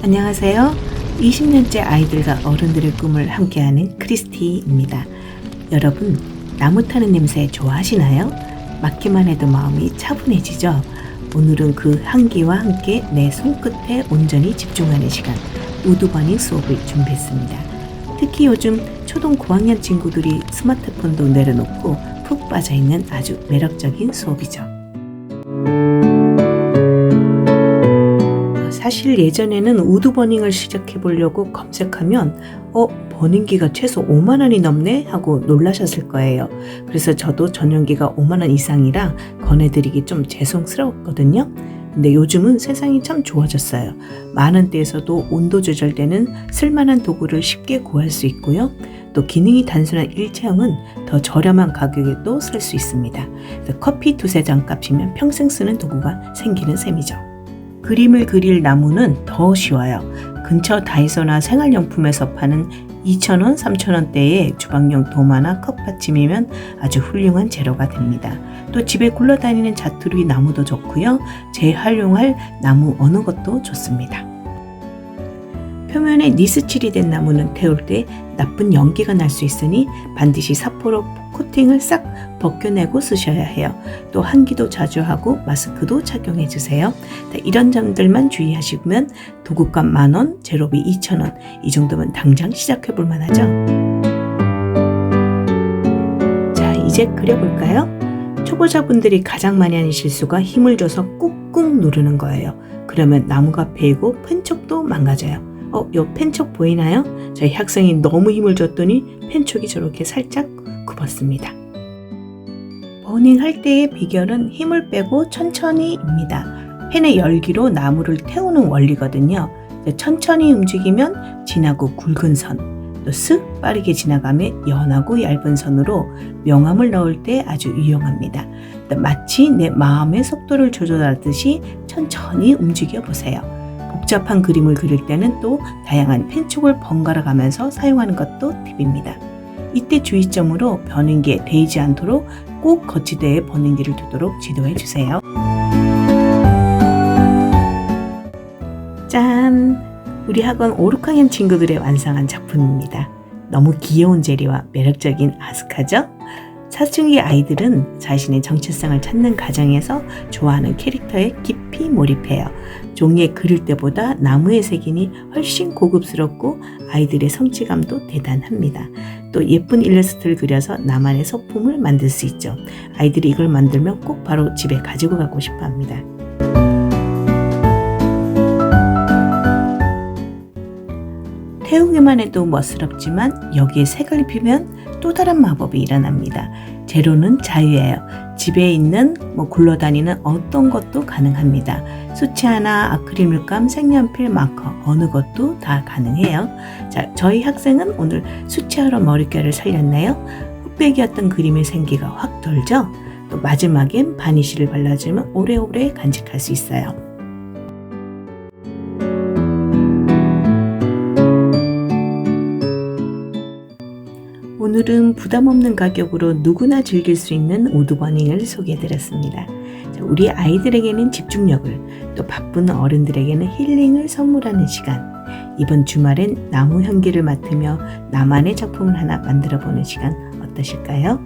안녕하세요. 20년째 아이들과 어른들의 꿈을 함께하는 크리스티입니다. 여러분, 나무 타는 냄새 좋아하시나요? 맡기만 해도 마음이 차분해지죠? 오늘은 그 향기와 함께 내 손끝에 온전히 집중하는 시간, 우드버닝 수업을 준비했습니다. 특히 요즘 초등 고학년 친구들이 스마트폰도 내려놓고 푹 빠져있는 아주 매력적인 수업이죠. 사실 예전에는 우드버닝을 시작해 보려고 검색하면 어 버닝기가 최소 5만 원이 넘네 하고 놀라셨을 거예요. 그래서 저도 전용기가 5만 원 이상이라 권해드리기 좀 죄송스러웠거든요. 근데 요즘은 세상이 참 좋아졌어요. 많은 데에서도 온도 조절되는 쓸만한 도구를 쉽게 구할 수 있고요. 또 기능이 단순한 일체형은 더 저렴한 가격에 도 쓸 수 있습니다. 커피 두세 잔 값이면 평생 쓰는 도구가 생기는 셈이죠. 그림을 그릴 나무는 더 쉬워요. 근처 다이소나 생활용품에서 파는 2,000원, 3,000원대의 주방용 도마나 컵 받침이면 아주 훌륭한 재료가 됩니다. 또 집에 굴러다니는 자투리 나무도 좋고요. 재활용할 나무 어느 것도 좋습니다. 표면에 니스칠이 된 나무는 태울 때 나쁜 연기가 날 수 있으니 반드시 사포로 코팅을 싹 벗겨내고 쓰셔야 해요. 또 환기도 자주 하고 마스크도 착용해 주세요. 이런 점들만 주의하시면 도구값 만원, 제로비 2천원 이 정도면 당장 시작해 볼 만하죠. 자 이제 그려볼까요? 초보자분들이 가장 많이 하는 실수가 힘을 줘서 꾹꾹 누르는 거예요. 그러면 나무가 베이고 펜촉도 망가져요. 어, 요 펜촉 보이나요? 저희 학생이 너무 힘을 줬더니 펜촉이 저렇게 살짝 굽었습니다. 버닝 할 때의 비결은 힘을 빼고 천천히입니다. 펜의 열기로 나무를 태우는 원리거든요. 천천히 움직이면 진하고 굵은 선, 또 쓱 빠르게 지나가며 연하고 얇은 선으로 명암을 넣을 때 아주 유용합니다. 마치 내 마음의 속도를 조절하듯이 천천히 움직여 보세요. 복잡한 그림을 그릴 때는 또 다양한 펜촉을 번갈아 가면서 사용하는 것도 팁입니다. 이때 주의점으로 버닝기에 데이지 않도록 꼭 거치대에 버닝기를 두도록 지도해 주세요. 짠! 우리 학원 5, 6학년 친구들의 완성한 작품입니다. 너무 귀여운 제리와 매력적인 아스카죠? 사춘기 아이들은 자신의 정체성을 찾는 과정에서 좋아하는 캐릭터에 깊이 몰입해요. 종이에 그릴 때보다 나무의 색인이 훨씬 고급스럽고 아이들의 성취감도 대단합니다. 또 예쁜 일러스트를 그려서 나만의 소품을 만들 수 있죠. 아이들이 이걸 만들면 꼭 바로 집에 가지고 가고 싶어 합니다. 태우기만 해도 멋스럽지만 여기에 색을 입히면 또 다른 마법이 일어납니다. 재료는 자유예요. 집에 있는 뭐 굴러다니는 어떤 것도 가능합니다. 수채화나 아크릴 물감, 색연필, 마커 어느 것도 다 가능해요. 자, 저희 학생은 오늘 수채화로 머릿결을 살렸네요. 흑백이었던 그림의 생기가 확 돌죠. 또 마지막엔 바니쉬를 발라주면 오래오래 간직할 수 있어요. 오늘은 부담 없는 가격으로 누구나 즐길 수 있는 오드버닝을 소개해드렸습니다. 우리 아이들에게는 집중력을, 또 바쁜 어른들에게는 힐링을 선물하는 시간. 이번 주말엔 나무 향기를 맡으며 나만의 작품을 하나 만들어 보는 시간 어떠실까요?